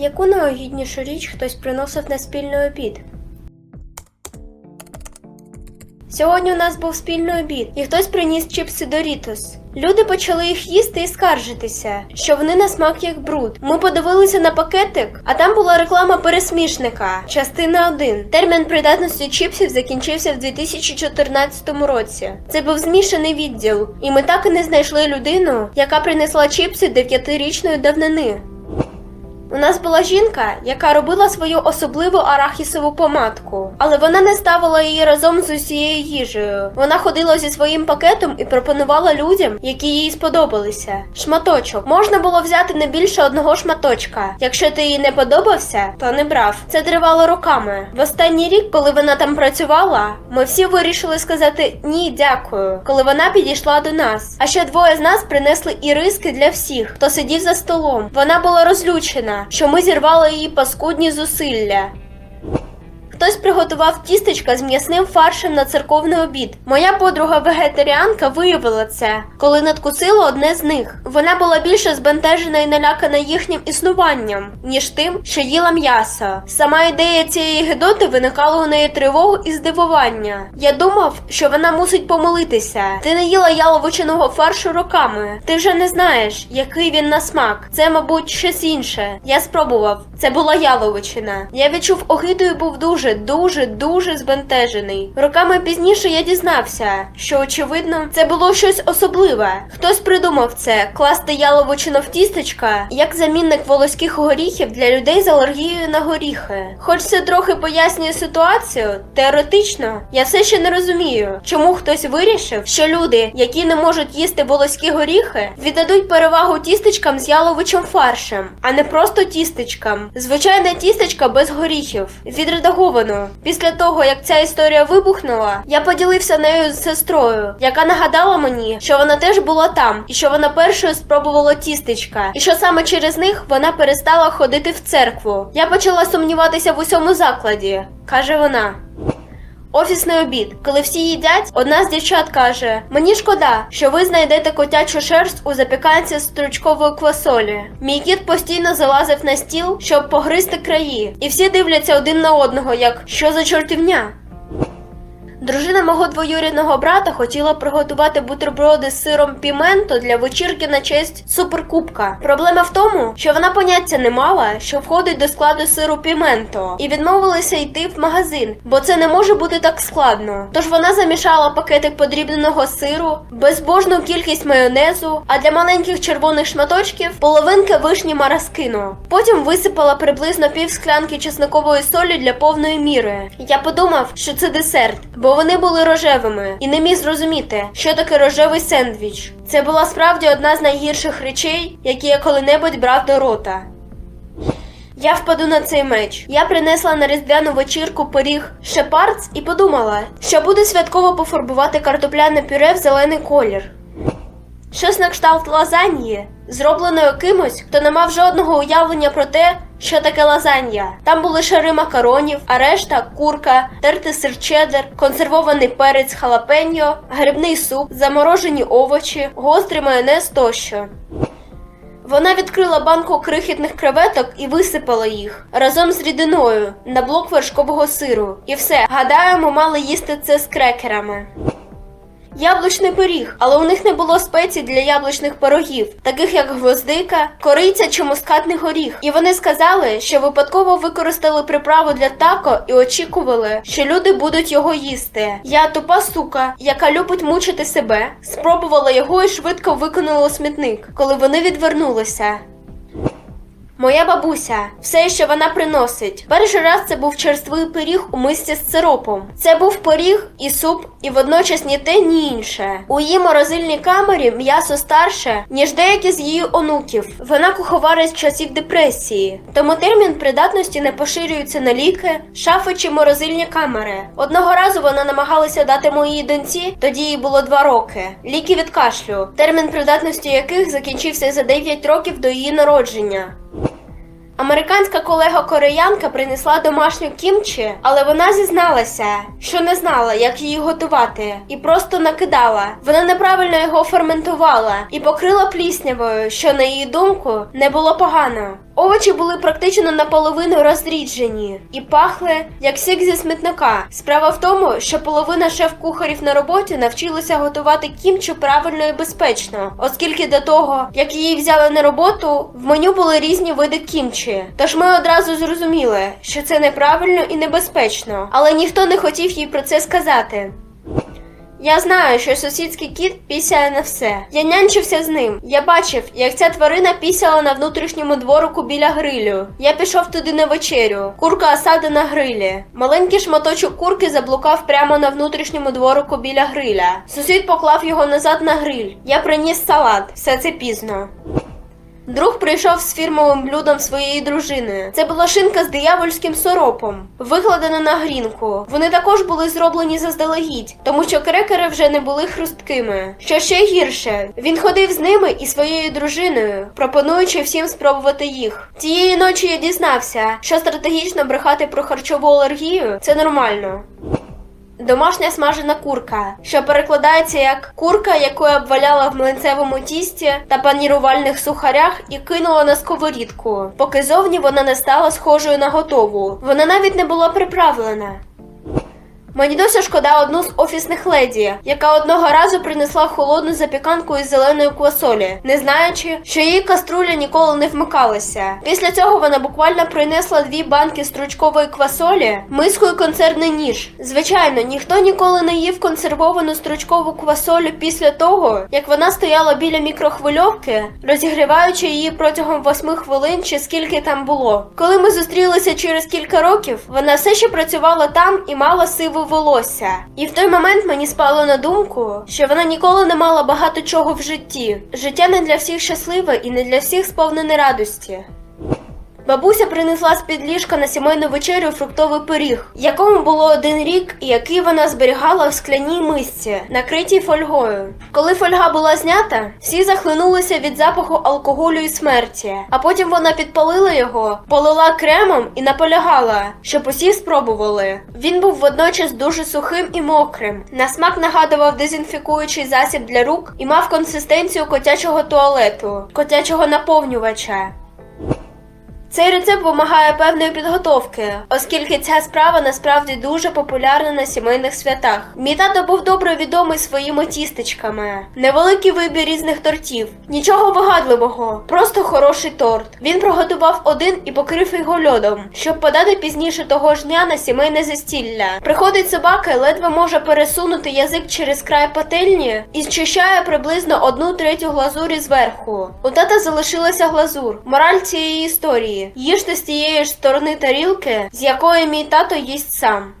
Яку найогіднішу річ хтось приносив на спільний обід? Сьогодні у нас був спільний обід, і хтось приніс чіпси Дорітос. Люди почали їх їсти і скаржитися, що вони на смак як бруд. Ми подивилися на пакетик, а там була реклама пересмішника, частина 1. Термін придатності чіпсів закінчився в 2014 році. Це був змішаний відділ, і ми так і не знайшли людину, яка принесла чіпси дев'ятирічної давнини. У нас була жінка, яка робила свою особливу арахісову помадку, але вона не ставила її разом з усією їжею. Вона ходила зі своїм пакетом і пропонувала людям, які їй сподобалися. Шматочок можна було взяти не більше одного шматочка. Якщо ти їй не подобався, то не брав. Це тривало роками. В останній рік, коли вона там працювала, ми всі вирішили сказати ні, дякую, коли вона підійшла до нас. А ще двоє з нас принесли іриски для всіх, хто сидів за столом. Вона була розлючена, що ми зірвали її паскудні зусилля. Хтось приготував тістечка з м'ясним фаршем на церковний обід. Моя подруга вегетаріанка виявила це, коли надкусила одне з них. Вона була більше збентежена і налякана їхнім існуванням, ніж тим, що їла м'ясо. Сама ідея цієї гидоти виникала у неї тривогу і здивування. Я думав, що вона мусить помилитися. Ти не їла яловичиного фаршу роками. Ти вже не знаєш, який він на смак. Це, мабуть, щось інше. Я спробував. Це була яловичина. Я відчув огиду і був дуже, дуже, дуже збентежений. Роками пізніше я дізнався, що очевидно це було щось особливе. Хтось придумав це класти яловичину в тістечка як замінник волоських горіхів для людей з алергією на горіхи. Хоч це трохи пояснює ситуацію, теоретично я все ще не розумію, чому хтось вирішив, що люди, які не можуть їсти волоські горіхи, віддадуть перевагу тістечкам з яловичим фаршем, а не просто тістечкам. Звичайне тістечка без горіхів. Відредаговано. Після того, як ця історія вибухнула, я поділився нею з сестрою, яка нагадала мені, що вона теж була там, і що вона першою спробувала тістечка, і що саме через них вона перестала ходити в церкву. Я почала сумніватися в усьому закладі, каже вона. Офісний обід. Коли всі їдять, одна з дівчат каже: Мені шкода, що ви знайдете котячу шерсть у запіканці з стручкової квасолі. Мій кіт постійно залазив на стіл, щоб погризти краї, і всі дивляться один на одного, як що за чортівня. Дружина мого двоюрідного брата хотіла приготувати бутерброди з сиром піменто для вечірки на честь суперкубка. Проблема в тому, що вона поняття не мала, що входить до складу сиру піменто, і відмовилася йти в магазин, бо це не може бути так складно. Тож вона замішала пакетик подрібненого сиру, безбожну кількість майонезу, а для маленьких червоних шматочків половинки вишні мараскину. Потім висипала приблизно пів склянки чесникової солі для повної міри. Я подумав, що це десерт, бо вони були рожевими, і не міг зрозуміти, що таке рожевий сендвіч. Це була справді одна з найгірших речей, які я коли-небудь брав до рота. Я впаду на цей меч. Я принесла на різдвяну вечірку пиріг шепардс і подумала, що буде святково пофарбувати картопляне пюре в зелений колір. Щось на кшталт лазаньї, зробленої кимось, хто не мав жодного уявлення про те, що таке лазанья. Там були шари макаронів, а решта курка, тертий сир чеддер, консервований перець халапеньо, грибний суп, заморожені овочі, гострий майонез тощо. Вона відкрила банку крихітних креветок і висипала їх разом з рідиною на блок вершкового сиру. І все, гадаю, ми мали їсти це з крекерами. Яблучний пиріг, але у них не було спецій для яблучних пирогів, таких як гвоздика, кориця чи мускатний горіх. І вони сказали, що випадково використали приправу для тако і очікували, що люди будуть його їсти. Я тупа сука, яка любить мучити себе, спробувала його і швидко викинула смітник, коли вони відвернулися. Моя бабуся, все, що вона приносить. Перший раз це був черствий пиріг у мисці з сиропом. Це був пиріг і суп, і водночас ні те, ні інше. У її морозильній камері м'ясо старше, ніж деякі з її онуків. Вона куховарить з часів депресії. Тому термін придатності не поширюється на ліки, шафи чи морозильні камери. Одного разу вона намагалася дати моїй доньці, тоді їй було два роки. Ліки від кашлю, термін придатності яких закінчився за 9 років до її народження. Американська колега кореянка принесла домашню кімчі, але вона зізналася, що не знала, як її готувати, і просто накидала. Вона неправильно його ферментувала і покрила пліснявою, що на її думку не було погано. Овочі були практично наполовину розріджені і пахли як сік зі смітника. Справа в тому, що половина шеф-кухарів на роботі навчилися готувати кімчі правильно і безпечно, оскільки до того, як її взяли на роботу, в меню були різні види кімчі. Тож ми одразу зрозуміли, що це неправильно і небезпечно, але ніхто не хотів їй про це сказати. Я знаю, що сусідський кіт пісяє на все. Я нянчився з ним. Я бачив, як ця тварина пісяла на внутрішньому дворику біля грилю. Я пішов туди на вечерю. Курка осада на грилі. Маленький шматочок курки заблукав прямо на внутрішньому дворику біля гриля. Сусід поклав його назад на гриль. Я приніс салат. Все це пізно. Друг прийшов з фірмовим блюдом своєї дружини. Це була шинка з диявольським соропом, викладена на грінку. Вони також були зроблені заздалегідь, тому що крекери вже не були хрусткими. Що ще гірше, він ходив з ними і своєю дружиною, пропонуючи всім спробувати їх. Тієї ночі я дізнався, що стратегічно брехати про харчову алергію це нормально. Домашня смажена курка, що перекладається як курка, яку я обваляла в млинцевому тісті та панірувальних сухарях і кинула на сковорідку, поки зовні вона не стала схожою на готову. Вона навіть не була приправлена. Мені досі шкода одну з офісних леді, яка одного разу принесла холодну запіканку із зеленої квасолі, не знаючи, що її каструля ніколи не вмикалася. Після цього вона буквально принесла дві банки стручкової квасолі, миску і консервний ніж. Звичайно, ніхто ніколи не їв консервовану стручкову квасолю після того, як вона стояла біля мікрохвильовки, розігріваючи її протягом восьми хвилин чи скільки там було. Коли ми зустрілися через кілька років, вона все ще працювала там і мала сиву волосся. І в той момент мені спало на думку, що вона ніколи не мала багато чого в житті. Життя не для всіх щасливе і не для всіх сповнене радості. Бабуся принесла з під ліжка на сімейну вечерю фруктовий пиріг, якому було один рік, і який вона зберігала в скляній мисці, накритій фольгою. Коли фольга була знята, всі захлинулися від запаху алкоголю і смерті. А потім вона підпалила його, полила кремом і наполягала, щоб усі спробували. Він був водночас дуже сухим і мокрим. На смак нагадував дезінфікуючий засіб для рук і мав консистенцію котячого туалету, котячого наповнювача. Цей рецепт вимагає певної підготовки, оскільки ця справа насправді дуже популярна на сімейних святах. Мій тато був добре відомий своїми тістечками, невеликий вибір різних тортів, нічого вигадливого, просто хороший торт. Він приготував один і покрив його льодом, щоб подати пізніше того ж дня на сімейне застілля. Приходить собака ледве може пересунути язик через край пательні і зчищає приблизно одну третю глазурі зверху. У тата залишилася глазур. Мораль цієї історії. Їжте з тієї ж сторони тарілки, з якої мій тато їсть сам.